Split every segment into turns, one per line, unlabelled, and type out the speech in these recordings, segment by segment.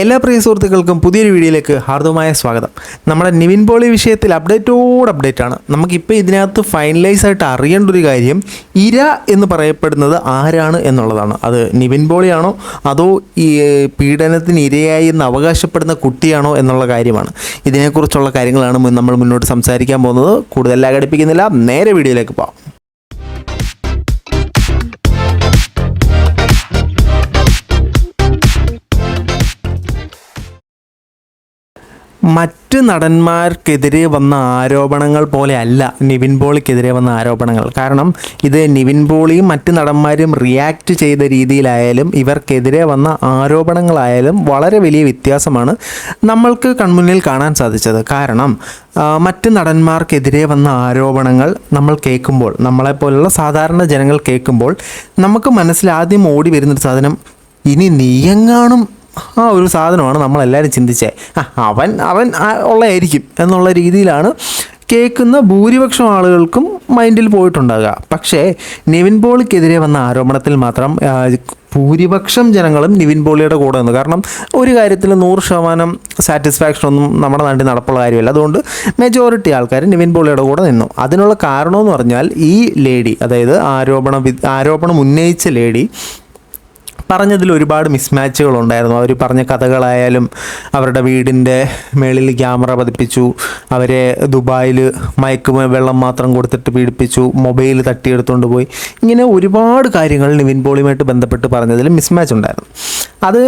എല്ലാ പ്രിയ സുഹൃത്തുക്കൾക്കും പുതിയൊരു വീഡിയോയിലേക്ക് ഹാർദവമായ സ്വാഗതം. നമ്മുടെ നിവിൻ പോളി വിഷയത്തിൽ അപ്ഡേറ്റോട് അപ്ഡേറ്റ് ആണ് നമുക്കിപ്പോൾ ഇതിനകത്ത് ഫൈനലൈസ് ആയിട്ട് അറിയേണ്ട ഒരു കാര്യം ഇര എന്ന് പറയപ്പെടുന്നത് ആരാണ് എന്നുള്ളതാണ്. അത് നിവിൻ പോളിയാണോ? അതോ ഈ പീഡനത്തിന് ഇരയായി എന്ന് അവകാശപ്പെടുന്ന കുട്ടിയാണോ എന്നുള്ള കാര്യമാണ്. ഇതിനെക്കുറിച്ചുള്ള കാര്യങ്ങളാണ് നമ്മൾ മുന്നോട്ട് സംസാരിക്കാൻ പോകുന്നത്. കൂടുതൽ ഘടിപ്പിക്കുന്നില്ല നേരെ വീഡിയോയിലേക്ക് പോകാം മറ്റ് നടന്മാർക്കെതിരെ വന്ന ആരോപണങ്ങൾ പോലെ അല്ല നിവിൻ പോളിക്കെതിരെ വന്ന ആരോപണങ്ങൾ. കാരണം ഇത് നിവിൻ പോളിയും മറ്റ് നടന്മാരും റിയാക്ട് ചെയ്ത രീതിയിലായാലും ഇവർക്കെതിരെ വന്ന ആരോപണങ്ങളായാലും വളരെ വലിയ വ്യത്യാസമാണ് നമ്മൾക്ക് കൺമുന്നിൽ കാണാൻ സാധിച്ചത്. കാരണം മറ്റ് നടന്മാർക്കെതിരെ വന്ന ആരോപണങ്ങൾ നമ്മൾ കേൾക്കുമ്പോൾ നമ്മളെപ്പോലുള്ള സാധാരണ ജനങ്ങൾ കേൾക്കുമ്പോൾ നമുക്ക് മനസ്സിൽ ആദ്യം ഓടി വരുന്നൊരു സാധനം ഇനി നീയെങ്ങാനും ആ ഒരു സാധനമാണ് നമ്മളെല്ലാവരും ചിന്തിച്ചത് അവൻ അവൻ ഉള്ളതായിരിക്കും എന്നുള്ള രീതിയിലാണ് കേൾക്കുന്ന ഭൂരിപക്ഷം ആളുകൾക്കും മൈൻഡിൽ പോയിട്ടുണ്ടാകുക. പക്ഷേ നിവിൻ പോളിക്കെതിരെ വന്ന ആരോപണത്തിൽ മാത്രം ഭൂരിപക്ഷം ജനങ്ങളും നിവിൻ പോളിയുടെ കൂടെ നിന്നു. കാരണം ഒരു കാര്യത്തിൽ നൂറ് ശതമാനം സാറ്റിസ്ഫാക്ഷൻ ഒന്നും നമ്മുടെ നാട്ടിൽ നടപ്പുള്ള കാര്യമല്ല. അതുകൊണ്ട് മെജോറിറ്റി ആൾക്കാർ നിവിൻ പോളിയുടെ കൂടെ നിന്നു. അതിനുള്ള കാരണമെന്ന് പറഞ്ഞാൽ ഈ ലേഡി അതായത് ആരോപണ ആരോപണം ഉന്നയിച്ച ലേഡി പറഞ്ഞതിൽ ഒരുപാട് മിസ്മാച്ചുകൾ ഉണ്ടായിരുന്നു. അവർ പറഞ്ഞ കഥകളായാലും അവരുടെ വീടിന്റെ മേളിൽ ക്യാമറ പതിപ്പിച്ചു. അവരെ ദുബായിൽ മയക്ക് വെള്ളം മാത്രം കൊടുത്തിട്ട് പീഡിപ്പിച്ചു. മൊബൈൽ തട്ടിയെടുത്തുകൊണ്ട് പോയി. ഇങ്ങനെ ഒരുപാട് കാര്യങ്ങൾ നിവിൻ പോളിയുമായിട്ട് ബന്ധപ്പെട്ട് പറഞ്ഞതിൽ മിസ്മാച്ച് ഉണ്ടായിരുന്നു. അത്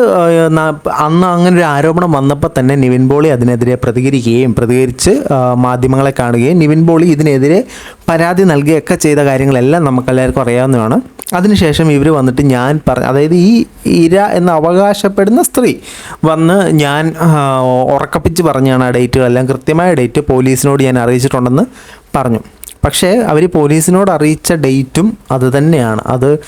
അന്ന് അങ്ങനെ ഒരു ആരോപണം വന്നപ്പോൾ തന്നെ നിവിൻ പോളി അതിനെതിരെ പ്രതികരിക്കുകയും പ്രതികരിച്ച് മാധ്യമങ്ങളെ കാണുകയും നിവിൻ പോളി ഇതിനെതിരെ പരാതി നൽകുകയൊക്കെ ചെയ്ത കാര്യങ്ങളെല്ലാം നമുക്കെല്ലാവർക്കും അറിയാവുന്നതാണ്. അതിനുശേഷം ഇവർ വന്നിട്ട് ഞാൻ പറഞ്ഞ അതായത് ഈ ഇര എന്ന് അവകാശപ്പെടുന്ന സ്ത്രീ വന്ന് ഞാൻ ഉറക്കപ്പിച്ച് പറഞ്ഞാണ് ആ ഡേറ്റുകളെല്ലാം കൃത്യമായ ഡേറ്റ് പോലീസിനോട് ഞാൻ അറിയിച്ചിട്ടുണ്ടെന്ന് പറഞ്ഞു. പക്ഷേ അവർ പോലീസിനോട് അറിയിച്ച ഡേറ്റും അത് തന്നെയാണ്. അത്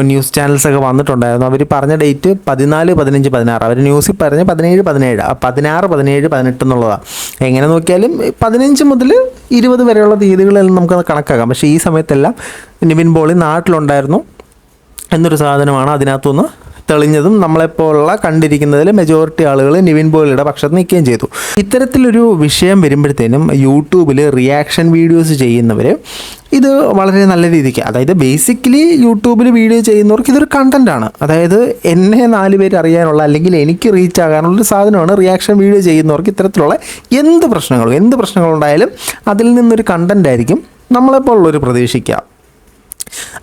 ന്യൂസ് ചാനൽസൊക്കെ വന്നിട്ടുണ്ടായിരുന്നു. അവർ പറഞ്ഞ ഡേറ്റ് പതിനാല് പതിനഞ്ച് പതിനാറ്. അവർ ന്യൂസിൽ പറഞ്ഞ പതിനേഴ് പതിനേഴ്. പതിനാറ് പതിനേഴ് പതിനെട്ട് എന്നുള്ളതാണ് എങ്ങനെ നോക്കിയാലും പതിനഞ്ച് മുതൽ ഇരുപത് വരെയുള്ള തീയതികളെല്ലാം നമുക്ക് കണക്കാക്കാം. പക്ഷേ ഈ സമയത്തെല്ലാം നിവിൻ പോളി നാട്ടിലുണ്ടായിരുന്നു. എന്നൊരു സാധനമാണ് അതിനകത്തുനിന്ന് തെളിഞ്ഞതും നമ്മളെപ്പോലുള്ള കണ്ടിരിക്കുന്നതിൽ മെജോറിറ്റി ആളുകൾ നിവിൻ പോളിയുടെ പക്ഷത്ത് നിൽക്കുകയും ചെയ്തു. ഇത്തരത്തിലൊരു വിഷയം വരുമ്പോഴത്തേനും യൂട്യൂബിൽ റിയാക്ഷൻ വീഡിയോസ് ചെയ്യുന്നവർ ഇത് വളരെ നല്ല രീതിക്ക് അതായത് ബേസിക്കലി യൂട്യൂബിൽ വീഡിയോ ചെയ്യുന്നവർക്ക് ഇതൊരു കണ്ടന്റാണ് അതായത് എന്നെ നാല് പേര് അറിയാനുള്ള അല്ലെങ്കിൽ എനിക്ക് റീച്ച് ആകാനുള്ള ഒരു സാധനമാണ് റിയാക്ഷൻ വീഡിയോ ചെയ്യുന്നവർക്ക് ഇത്തരത്തിലുള്ള എന്ത് പ്രശ്നങ്ങളും എന്ത് പ്രശ്നങ്ങളുണ്ടായാലും അതിൽ നിന്നൊരു കണ്ടന്റ് ആയിരിക്കും നമ്മളെപ്പോലുള്ളൊരു പ്രതീക്ഷിക്കുക.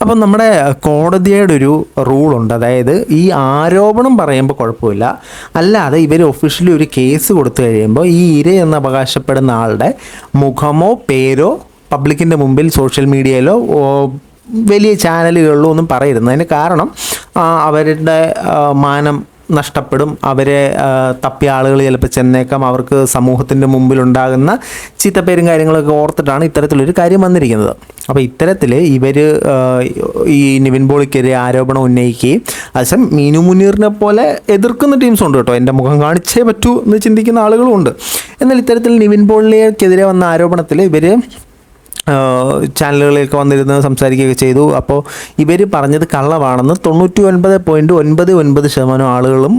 അപ്പം നമ്മുടെ കോടതിയുടെ ഒരു റൂളുണ്ട്. അതായത് ഈ ആരോപണം പറയുമ്പോൾ കുഴപ്പമില്ല. അല്ലാതെ ഇവർ ഒഫീഷ്യലി ഒരു കേസ് കൊടുത്തു കഴിയുമ്പോൾ ഈ ഇര എന്ന് അവകാശപ്പെടുന്ന ആളുടെ മുഖമോ പേരോ പബ്ലിക്കിന്റെ മുമ്പിൽ സോഷ്യൽ മീഡിയയിലോ വലിയ ചാനലുകളിലോ ഒന്നും പറയരുത്. അതിന് കാരണം അവരുടെ മാനം നഷ്ടപ്പെടും. അവരെ തപ്പിയ ആളുകൾ ചിലപ്പോൾ ചെന്നേക്കാം. അവർക്ക് സമൂഹത്തിന്റെ മുമ്പിലുണ്ടാകുന്ന ചീത്തപ്പേരും കാര്യങ്ങളൊക്കെ ഓർത്തിട്ടാണ് ഇത്തരത്തിലൊരു കാര്യം വന്നിരിക്കുന്നത്. അപ്പോൾ ഇത്തരത്തിൽ ഇവർ ഈ നിവിൻ പോളിക്കെതിരെ ആരോപണം ഉന്നയിക്കുകയും അതേസമയം മീനു മുനീറിനെ പോലെ എതിർക്കുന്ന ടീംസ് ഉണ്ട് കേട്ടോ. എന്റെ മുഖം കാണിച്ചേ പറ്റൂ എന്ന് ചിന്തിക്കുന്ന ആളുകളുമുണ്ട് എന്നാൽ ഇത്തരത്തിൽ നിവിൻ പോളിക്കെതിരെ വന്ന ആരോപണത്തിൽ ഇവർ ചാനലുകളിലേക്ക് വന്നിരുന്ന് സംസാരിക്കുകയൊക്കെ ചെയ്തു. അപ്പോൾ ഇവർ പറഞ്ഞത് കള്ളവാണെന്ന് തൊണ്ണൂറ്റി ഒൻപത് പോയിന്റ് ഒൻപത് ഒൻപത് ശതമാനം ആളുകളും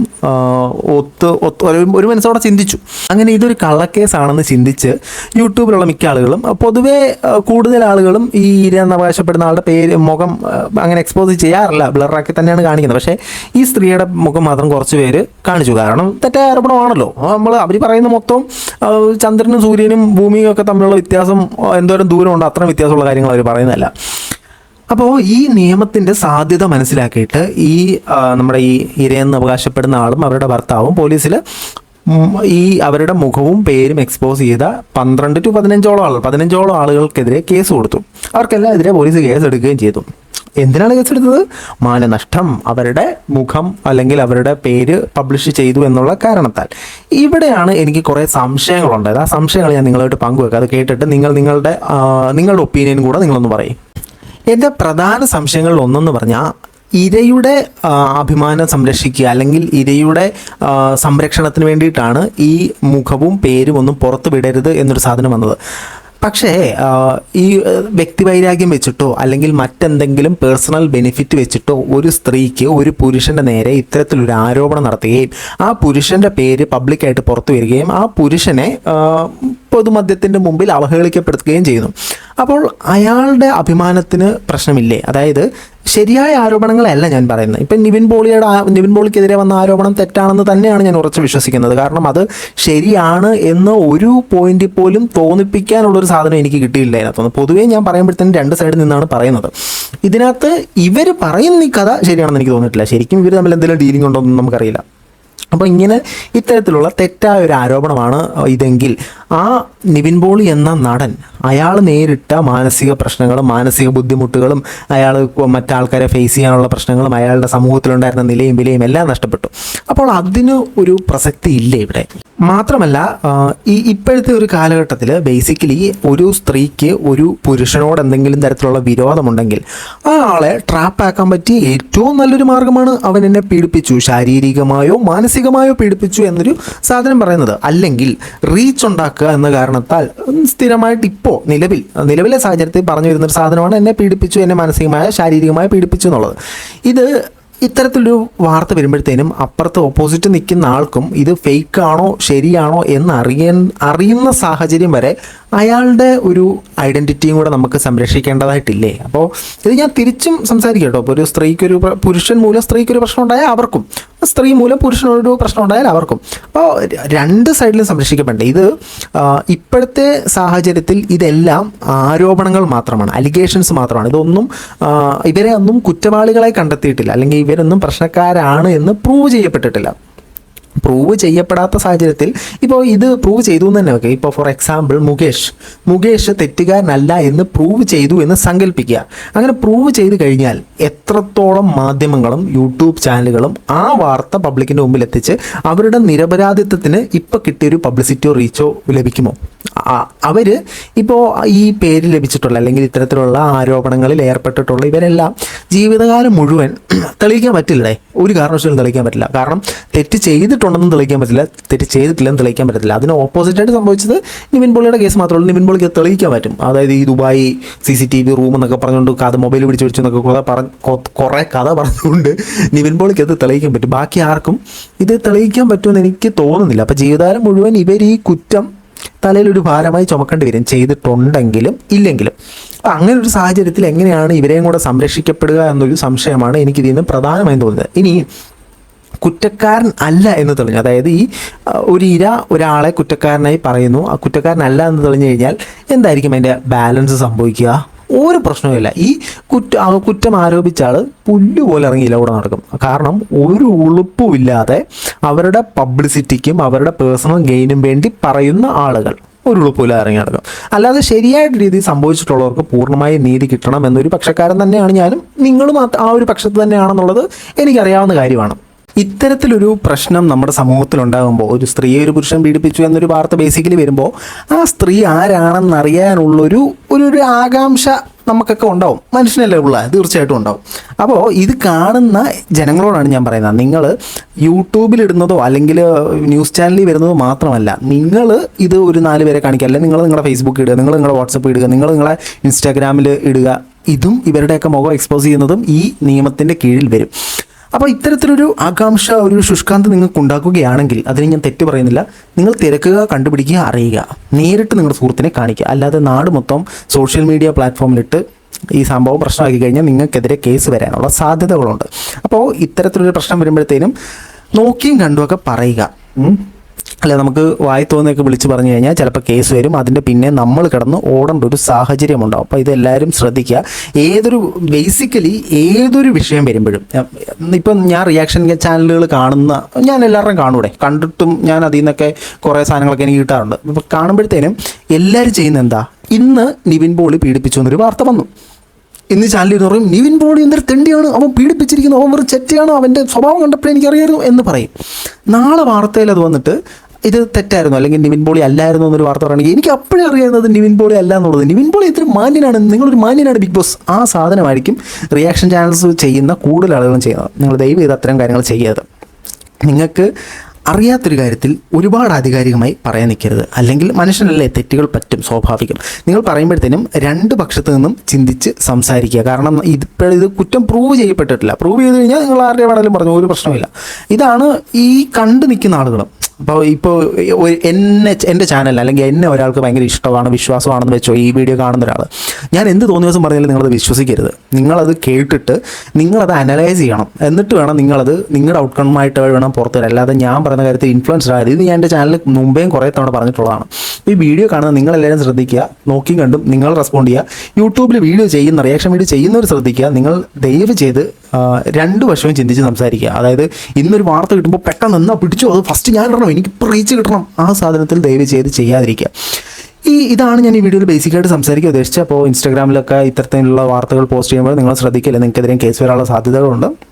ഒത്ത് ഒത്ത് ഒരു മനസ്സോടെ ചിന്തിച്ചു. അങ്ങനെ ഇതൊരു കള്ളക്കേസാണെന്ന് ചിന്തിച്ച് യൂട്യൂബിലുള്ള മിക്ക ആളുകളും പൊതുവേ കൂടുതൽ ആളുകളും ഈ ഇര എന്ന് അവകാശപ്പെടുന്ന ആളുടെ പേര് മുഖം അങ്ങനെ എക്സ്പോസ് ചെയ്യാറില്ല. ബ്ലറാക്കി തന്നെയാണ് കാണിക്കുന്നത്. പക്ഷേ ഈ സ്ത്രീയുടെ മുഖം മാത്രം കുറച്ച് പേര് കാണിച്ചു. കാരണം തെറ്റായ ആരോപണമാണല്ലോ. നമ്മൾ അവർ പറയുന്ന മൊത്തം ചന്ദ്രനും സൂര്യനും ഭൂമിയും ഒക്കെ തമ്മിലുള്ള വ്യത്യാസം എന്തോരം എന്തോരം ദൂരമുണ്ട് അത്ര വ്യത്യാസമുള്ള കാര്യങ്ങൾ അവർ പറയുന്നതല്ല. അപ്പോൾ ഈ നിയമത്തിന്റെ സാധ്യത മനസ്സിലാക്കിയിട്ട് ഈ നമ്മുടെ ഈ ഇരയെന്ന് അവകാശപ്പെടുന്ന ആളും അവരുടെ ഭർത്താവും പോലീസിൽ ഈ അവരുടെ മുഖവും പേരും എക്സ്പോസ് ചെയ്ത പന്ത്രണ്ട് ടു പതിനഞ്ചോളം ആളുകൾ പതിനഞ്ചോളം ആളുകൾക്കെതിരെ കേസ് കൊടുത്തു. അവർക്കെല്ലാം എതിരെ പോലീസ് കേസ് എടുക്കുകയും ചെയ്തു. എന്തിനാണ് കേസെടുത്തത് മാനനഷ്ടം അവരുടെ മുഖം അല്ലെങ്കിൽ അവരുടെ പേര് പബ്ലിഷ് ചെയ്തു എന്നുള്ള കാരണത്താൽ. ഇവിടെയാണ് എനിക്ക് കുറേ സംശയങ്ങളുണ്ടായത് ആ സംശയങ്ങൾ ഞാൻ നിങ്ങളായിട്ട് പങ്കുവെക്കാം. അത് കേട്ടിട്ട് നിങ്ങൾ നിങ്ങളുടെ നിങ്ങളുടെ ഒപ്പീനിയൻ കൂടെ നിങ്ങളൊന്ന് പറയും. എന്റെ പ്രധാന സംശയങ്ങളിൽ ഒന്നെന്ന് പറഞ്ഞാൽ ഇരയുടെ അഭിമാനം സംരക്ഷിക്കുക അല്ലെങ്കിൽ ഇരയുടെ സംരക്ഷണത്തിന് വേണ്ടിയിട്ടാണ് ഈ മുഖവും പേരും ഒന്നും പുറത്തു വിടരുത് എന്നൊരു സാധനം വന്നത്. പക്ഷേ ഈ വ്യക്തിവൈരാഗ്യം വെച്ചിട്ടോ അല്ലെങ്കിൽ മറ്റെന്തെങ്കിലും പേഴ്സണൽ ബെനിഫിറ്റ് വെച്ചിട്ടോ ഒരു സ്ത്രീക്ക് ഒരു പുരുഷന്റെ നേരെ ഇത്തരത്തിലൊരു ആരോപണം നടത്തുകയും ആ പുരുഷന്റെ പേര് പബ്ലിക്കായിട്ട് പുറത്തു വരികയും ആ പുരുഷനെ ആ, പൊതുമധ്യത്തിന്റെ മുമ്പിൽ അവഹേളിക്കപ്പെടുത്തുകയും ചെയ്യുന്നു. അപ്പോൾ അയാളുടെ അഭിമാനത്തിന് പ്രശ്നമില്ലേ? അതായത് ശരിയായ ആരോപണങ്ങളല്ല ഞാൻ പറയുന്നത്. ഇപ്പം നിവിൻ പോളിയുടെ നിവിൻ പോളിക്കെതിരെ വന്ന ആരോപണം തെറ്റാണെന്ന് തന്നെയാണ് ഞാൻ ഉറച്ചു വിശ്വസിക്കുന്നത്. കാരണം അത് ശരിയാണ് എന്ന് ഒരു പോയിന്റിൽ പോലും തോന്നിപ്പിക്കാനുള്ളൊരു സാധനം എനിക്ക് കിട്ടിയില്ല അതിനകത്തുനിന്ന് പൊതുവേ ഞാൻ പറയുമ്പോഴത്തേനും രണ്ട് സൈഡിൽ നിന്നാണ് പറയുന്നത്. ഇതിനകത്ത് ഇവർ പറയുന്ന ഈ കഥ ശരിയാണെന്ന് എനിക്ക് തോന്നിയിട്ടില്ല. ശരിക്കും ഇവർ തമ്മിൽ എന്തെങ്കിലും ഡീലിംഗ് ഉണ്ടോ എന്നൊന്നും നമുക്കറിയില്ല. അപ്പോൾ ഇങ്ങനെ ഇത്തരത്തിലുള്ള തെറ്റായ ഒരു ആരോപണമാണ് ഇതെങ്കിൽ ആ നിവിൻ പോളി എന്ന നടൻ അയാൾ നേരിട്ട മാനസിക പ്രശ്നങ്ങളും മാനസിക ബുദ്ധിമുട്ടുകളും അയാൾ മറ്റാൾക്കാരെ ഫേസ് ചെയ്യാനുള്ള പ്രശ്നങ്ങളും അയാളുടെ സമൂഹത്തിലുണ്ടായിരുന്ന നിലയും വിലയും എല്ലാം നഷ്ടപ്പെട്ടു. അപ്പോൾ അതിന് ഒരു പ്രസക്തി ഇല്ല ഇവിടെ. മാത്രമല്ല ഈ ഇപ്പോഴത്തെ ഒരു കാലഘട്ടത്തിൽ ബേസിക്കലി ഒരു സ്ത്രീക്ക് ഒരു പുരുഷനോട് എന്തെങ്കിലും തരത്തിലുള്ള വിരോധമുണ്ടെങ്കിൽ ആ ആളെ ട്രാപ്പാക്കാൻ പറ്റിയ ഏറ്റവും നല്ലൊരു മാർഗമാണ് അവൻ എന്നെ പീഡിപ്പിച്ചു. ശാരീരികമായോ മാനസികമായോ പീഡിപ്പിച്ചു എന്നൊരു സാധനം പറയുന്നത്. അല്ലെങ്കിൽ റീച്ച് ഉണ്ടാക്കുക എന്ന കാരണത്താൽ സ്ഥിരമായിട്ട് ഇപ്പോൾ നിലവിൽ നിലവിലെ സാഹചര്യത്തിൽ പറഞ്ഞു വരുന്നൊരു സാധനമാണ് എന്നെ പീഡിപ്പിച്ചു എന്നെ മാനസികമായ ശാരീരികമായി പീഡിപ്പിച്ചു എന്നുള്ളത്. ഇത് ഇത്തരത്തിലൊരു വാർത്ത വരുമ്പോഴത്തേനും അപ്പുറത്ത് ഓപ്പോസിറ്റ് നിൽക്കുന്ന ആൾക്കും ഇത് ഫേക്ക് ആണോ ശരിയാണോ എന്ന് അറിയാൻ അറിയുന്ന സാഹചര്യം വരെ അയാളുടെ ഒരു ഐഡന്റിറ്റിയും കൂടെ നമുക്ക് സംരക്ഷിക്കേണ്ടതായിട്ടില്ലേ? അപ്പോൾ ഇത് ഞാൻ തിരിച്ചും സംസാരിക്കാം കേട്ടോ. ഇപ്പോൾ ഒരു സ്ത്രീക്കൊരു പുരുഷൻ മൂലം സ്ത്രീക്കൊരു പ്രശ്നം ഉണ്ടായാൽ അവർക്കും സ്ത്രീ മൂലം പുരുഷനൊരു പ്രശ്നം ഉണ്ടായാൽ അവർക്കും. അപ്പോൾ രണ്ട് സൈഡിലും സംരക്ഷിക്കപ്പെടേണ്ടത് ഇത് ഇപ്പോഴത്തെ സാഹചര്യത്തിൽ ഇതെല്ലാം ആരോപണങ്ങൾ മാത്രമാണ് അലിഗേഷൻസ് മാത്രമാണ്. ഇതൊന്നും ഇവരെ ഒന്നും കുറ്റവാളികളായി കണ്ടെത്തിയിട്ടില്ല. അല്ലെങ്കിൽ ഇവരൊന്നും പ്രശ്നക്കാരാണ് എന്ന് പ്രൂവ് ചെയ്യപ്പെട്ടിട്ടില്ല. പ്രൂവ് ചെയ്യപ്പെടാത്ത സാഹചര്യത്തിൽ ഇപ്പോൾ ഇത് പ്രൂവ് ചെയ്തു എന്ന് തന്നെ ഓക്കെ ഇപ്പോൾ ഫോർ എക്സാമ്പിൾ മുകേഷ്. മുകേഷ് തെറ്റുകാരനല്ല എന്ന് പ്രൂവ് ചെയ്തു എന്ന് സങ്കല്പിക്കുക അങ്ങനെ പ്രൂവ് ചെയ്തു കഴിഞ്ഞാൽ എത്രത്തോളം മാധ്യമങ്ങളും യൂട്യൂബ് ചാനലുകളും ആ വാർത്ത പബ്ലിക്കിന്റെ മുമ്പിൽ എത്തിച്ച് അവരുടെ നിരപരാധിത്വത്തിന് ഇപ്പോൾ കിട്ടിയൊരു പബ്ലിസിറ്റിയോ റീച്ചോ ലഭിക്കുമോ? അവർ ഇപ്പോൾ ഈ പേര് ലഭിച്ചിട്ടുള്ള അല്ലെങ്കിൽ ഇത്തരത്തിലുള്ള ആരോപണങ്ങളിൽ ഏർപ്പെട്ടിട്ടുള്ള ഇവരെല്ലാം ജീവിതകാലം മുഴുവൻ തെളിയിക്കാൻ പറ്റില്ലേ ഒരു കാരണവശാലും തെളിയിക്കാൻ പറ്റില്ല. കാരണം തെറ്റ് ചെയ്തിട്ടുണ്ടെന്നും തെളിയിക്കാൻ പറ്റില്ല. തെറ്റ് ചെയ്തിട്ടില്ലെന്ന് തെളിയിക്കാൻ പറ്റത്തില്ല. അതിന് ഓപ്പോസിറ്റായിട്ട് സംഭവിച്ചത് നിവിൻ പോളിയുടെ കേസ് മാത്രമല്ല നിവിൻ പോളിക്ക് തെളിയിക്കാൻ പറ്റും. അതായത് ഈ Dubai C C T V room എന്നൊക്കെ പറഞ്ഞുകൊണ്ട് കഥ മൊബൈൽ പിടിച്ച് പിടിച്ചു എന്നൊക്കെ കഥ കുറേ കഥ പറഞ്ഞുകൊണ്ട് നിവിൻ പോളിക്ക് അത് തെളിയിക്കാൻ പറ്റും. ബാക്കി ആർക്കും ഇത് തെളിയിക്കാൻ പറ്റുമെന്ന് എനിക്ക് തോന്നുന്നില്ല. അപ്പോൾ ജീവിതകാലം മുഴുവൻ ഇവർ ഈ കുറ്റം തലയിൽ ഒരു ഭാരമായി ചുമക്കേണ്ടി വരും. ചെയ്തിട്ടുണ്ടെങ്കിലും ഇല്ലെങ്കിലും. അപ്പം അങ്ങനെ ഒരു സാഹചര്യത്തിൽ എങ്ങനെയാണ് ഇവരെയും കൂടെ സംരക്ഷിക്കപ്പെടുക എന്നൊരു സംശയമാണ് എനിക്ക് ഇതിൽ നിന്ന് പ്രധാനമായും തോന്നുന്നത്. ഇനി കുറ്റക്കാരൻ അല്ല എന്ന് തെളിഞ്ഞു അതായത് ഈ ഒരു ഇര ഒരാളെ കുറ്റക്കാരനായി പറയുന്നു. ആ കുറ്റക്കാരനല്ല എന്ന് തെളിഞ്ഞു കഴിഞ്ഞാൽ എന്തായിരിക്കും അതിന്റെ ബാലൻസ് സംഭവിക്കുക? ഒരു പ്രശ്നവുമില്ല ഈ കുറ്റ കുറ്റം ആരോപിച്ച ആൾ പുല്ല് പോലെ ഇറങ്ങിയില്ല കൂടെ നടക്കും. കാരണം ഒരു ഉളുപ്പുമില്ലാതെ അവരുടെ പബ്ലിസിറ്റിക്കും അവരുടെ പേഴ്സണൽ ഗെയിനും വേണ്ടി പറയുന്ന ആളുകൾ ഒരു ഉളുപ്പില്ല ഇറങ്ങി നടക്കും. അല്ലാതെ ശരിയായിട്ട് രീതിയിൽ സംഭവിച്ചിട്ടുള്ളവർക്ക് പൂർണമായി നീതി കിട്ടണം എന്നൊരു പക്ഷക്കാരൻ തന്നെയാണ് ഞാനും. നിങ്ങളും ആ ഒരു പക്ഷത്ത് തന്നെയാണെന്നുള്ളത് എനിക്കറിയാവുന്ന കാര്യമാണ്. ഇത്തരത്തിലൊരു പ്രശ്നം നമ്മുടെ സമൂഹത്തിൽ ഉണ്ടാകുമ്പോൾ ഒരു സ്ത്രീയെ ഒരു പുരുഷൻ പീഡിപ്പിച്ചു എന്നൊരു വാർത്ത ബേസിക്കലി വരുമ്പോൾ ആ സ്ത്രീ ആരാണെന്ന് അറിയാനുള്ളൊരു ഒരു ഒരു ആകാംക്ഷ നമുക്കൊക്കെ ഉണ്ടാവും. മനുഷ്യനല്ലേ ഉള്ള തീർച്ചയായിട്ടും ഉണ്ടാവും. അപ്പോൾ ഇത് കാണുന്ന ജനങ്ങളോടാണ് ഞാൻ പറയുന്നത്. നിങ്ങൾ യൂട്യൂബിലിടുന്നതോ അല്ലെങ്കിൽ ന്യൂസ് ചാനലിൽ വരുന്നതോ മാത്രമല്ല നിങ്ങൾ ഇത് ഒരു നാല് പേരെ കാണിക്കുക. അല്ലെങ്കിൽ നിങ്ങൾ നിങ്ങളുടെ ഫേസ്ബുക്ക് ഇടുക നിങ്ങൾ നിങ്ങളുടെ വാട്സപ്പ് ഇടുക നിങ്ങൾ നിങ്ങളുടെ ഇൻസ്റ്റാഗ്രാമിൽ ഇടുക. ഇതും ഇവരുടെയൊക്കെ മുഖം എക്സ്പോസ് ചെയ്യുന്നതും ഈ നിയമത്തിന്റെ കീഴിൽ വരും. അപ്പോൾ ഇത്തരത്തിലൊരു ആകാംക്ഷ ഒരു ശുഷ്കാന്ത് നിങ്ങൾക്ക് ഉണ്ടാക്കുകയാണെങ്കിൽ അതിന് ഞാൻ തെറ്റ് പറയുന്നില്ല. നിങ്ങൾ തിരക്കുക കണ്ടുപിടിക്കുക അറിയുക. നേരിട്ട് നിങ്ങളുടെ സുഹൃത്തിനെ കാണിക്കുക. അല്ലാതെ നാട് മൊത്തം സോഷ്യൽ മീഡിയ പ്ലാറ്റ്ഫോമിലിട്ട് ഈ സംഭവം പ്രശ്നമാക്കി കഴിഞ്ഞാൽ നിങ്ങൾക്കെതിരെ കേസ് വരാനുള്ള സാധ്യതകളുണ്ട്. അപ്പോൾ ഇത്തരത്തിലൊരു പ്രശ്നം വരുമ്പോഴത്തേനും നോക്കിയും കണ്ടുമൊക്കെ പറയുക. അല്ല നമുക്ക് വായി തോന്നിയൊക്കെ വിളിച്ച് പറഞ്ഞു കഴിഞ്ഞാൽ ചിലപ്പോൾ കേസ് വരും. അതിന്റെ പിന്നെ നമ്മൾ കിടന്ന് ഓടേണ്ട ഒരു സാഹചര്യം ഉണ്ടാവും അപ്പോൾ ഇതെല്ലാവരും ശ്രദ്ധിക്കുക. ഏതൊരു ബേസിക്കലി ഏതൊരു വിഷയം വരുമ്പോഴും ഇപ്പം ഞാൻ റിയാക്ഷൻ ചാനലുകൾ കാണുന്ന ഞാൻ എല്ലാവരുടെയും കാണൂടെ. കണ്ടിട്ടും ഞാൻ അതിൽ നിന്നൊക്കെ കുറേ സാധനങ്ങളൊക്കെ എനിക്ക് കിട്ടാറുണ്ട്. അപ്പോൾ കാണുമ്പോഴത്തേനും എല്ലാവരും ചെയ്യുന്ന എന്താ? ഇന്ന് നിവിൻ പോളി പീഡിപ്പിച്ചു എന്നൊരു വാർത്ത വന്നു. ഇന്ന് ചാനലിൽ പറയും നിവിൻ പോളി എന്തൊരു തെണ്ടിയാണ്. അവൻ പീഡിപ്പിച്ചിരിക്കുന്നു. അവൻ ഒരു ചെറ്റയാണ് അവന്റെ സ്വഭാവം കണ്ടപ്പോഴേ എനിക്കറിയായിരുന്നു എന്ന് പറയും. നാളെ വാർത്തയിൽ അത് വന്നിട്ട് ഇത് തെറ്റായിരുന്നു. അല്ലെങ്കിൽ നിവിൻ പോളി അല്ലായിരുന്നു എന്നൊരു വാർത്ത പറയുകയാണെങ്കിൽ എനിക്ക് അപ്പോഴേ അറിയാവുന്നത് നിവിൻ പോളി അല്ല എന്നുള്ളത്. നിവിൻ പോളി ഇത്ര മാന്യനാണ്? നിങ്ങളൊരു മാന്യനാണ് ബിഗ് ബോസ്. ആ സാധനമായിരിക്കും റിയാക്ഷൻ ചാനൽസ് ചെയ്യുന്ന കൂടുതൽ ആളുകളും ചെയ്യുന്നത്. നിങ്ങൾ ദയവ് ചെയ്ത് അത്തരം കാര്യങ്ങൾ ചെയ്യാതെ. നിങ്ങൾക്ക് അറിയാത്തൊരു കാര്യത്തിൽ ഒരുപാട് ആധികാരികമായി പറയാൻ നിൽക്കരുത്. അല്ലെങ്കിൽ മനുഷ്യനല്ലേ തെറ്റുകൾ പറ്റും സ്വാഭാവികം. നിങ്ങൾ പറയുമ്പോഴത്തേനും രണ്ട് പക്ഷത്തു നിന്നും ചിന്തിച്ച് സംസാരിക്കുക. കാരണം ഇപ്പോൾ ഇത് കുറ്റം പ്രൂവ് ചെയ്യപ്പെട്ടിട്ടില്ല. പ്രൂവ് ചെയ്ത് കഴിഞ്ഞാൽ നിങ്ങൾ ആരുടെ വേണമെങ്കിലും പറഞ്ഞു. ഒരു പ്രശ്നമില്ല ഇതാണ് ഈ കണ്ടു നിൽക്കുന്ന ആളുകളും. അപ്പോൾ ഇപ്പോൾ എന്നെ എന്റെ ചാനൽ അല്ലെങ്കിൽ എന്നെ ഒരാൾക്ക് ഭയങ്കര ഇഷ്ടമാണ് വിശ്വാസമാണെന്ന് വെച്ചോ ഈ വീഡിയോ കാണുന്ന ഒരാൾ ഞാൻ എന്ത് തോന്നിയ ദിവസം പറഞ്ഞാലും നിങ്ങളത് വിശ്വസിക്കരുത്. നിങ്ങളത് കേട്ടിട്ട് നിങ്ങളത് അനലൈസ് ചെയ്യണം. എന്നിട്ട് വേണം നിങ്ങളത് നിങ്ങളുടെ ഔട്ട്കമ്മായിട്ട് വേണം പുറത്തു അല്ലാതെ ഞാൻ പറയുന്ന കാര്യത്തിൽ ഇൻഫ്ലുവൻസ്ഡ് ആയത് ഇത് ഞാൻ എന്റെ ചാനലിൽ മുമ്പേയും കുറേ തവണ പറഞ്ഞിട്ടുള്ളതാണ്. ഈ വീഡിയോ കാണുന്ന നിങ്ങളെല്ലാവരും ശ്രദ്ധിക്കുക നോക്കി കണ്ടും നിങ്ങൾ റെസ്പോണ്ട് ചെയ്യുക. യൂട്യൂബിൽ വീഡിയോ ചെയ്യുന്ന റിയാക്ഷൻ വീഡിയോ ചെയ്യുന്നവർ ശ്രദ്ധിക്കുക. നിങ്ങൾ ദയവ് ചെയ്ത് രണ്ട് വശവും ചിന്തിച്ച് സംസാരിക്കുക. അതായത് ഇന്നൊരു വാർത്ത കിട്ടുമ്പോൾ പെട്ടെന്ന് എന്നാ പിടിച്ചോ. അത് ഫസ്റ്റ് ഞാൻ ഇടണം. എനിക്ക് റീച്ച് കിട്ടണം. ആ സാധനത്തിൽ ദയവ് ചെയ്ത് ചെയ്യാതിരിക്കുക. ഈ ഇതാണ് ഞാൻ ഈ വീഡിയോയിൽ ബേസിക്കായിട്ട് സംസാരിക്കാൻ ഉദ്ദേശിച്ചത്. അപ്പോൾ ഇൻസ്റ്റാഗ്രാമിലൊക്കെ ഇത്തരത്തിലുള്ള വാർത്തകൾ പോസ്റ്റ് ചെയ്യുമ്പോൾ നിങ്ങൾ ശ്രദ്ധിക്കില്ല. നിങ്ങൾക്കെതിരെയും കേസ് വരാനുള്ള സാധ്യതകളുണ്ട്.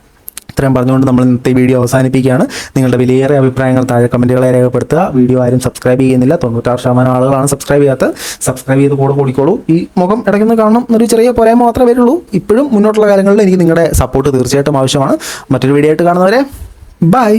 ഇത്രയും പറഞ്ഞുകൊണ്ട് നമ്മൾ ഇന്നത്തെ വീഡിയോ അവസാനിപ്പിക്കുകയാണ്. നിങ്ങളുടെ വിലയേറെ അഭിപ്രായങ്ങൾ താഴെ കമന്റുകളെ രേഖപ്പെടുത്തുക. വീഡിയോ ആരും സബ്സ്ക്രൈബ് ചെയ്യുന്നില്ല. തൊണ്ണൂറ്റാറ് ശതമാനം ആളുകളാണ് സബ്സ്ക്രൈബ് ചെയ്യാത്ത സബ്സ്ക്രൈബ് ചെയ്ത് കൂടെ കൂടിക്കോളൂ. ഈ മുഖം ഇടയ്ക്കുന്ന കാണണം ഒരു ചെറിയ പോരായ്മ മാത്രമേ വരുള്ളൂ. ഇപ്പോഴും മുന്നോട്ടുള്ള കാര്യങ്ങളിൽ എനിക്ക് നിങ്ങളുടെ സപ്പോർട്ട് തീർച്ചയായിട്ടും ആവശ്യമാണ്. മറ്റൊരു വീഡിയോ ആയിട്ട് കാണുന്നവരെ ബൈ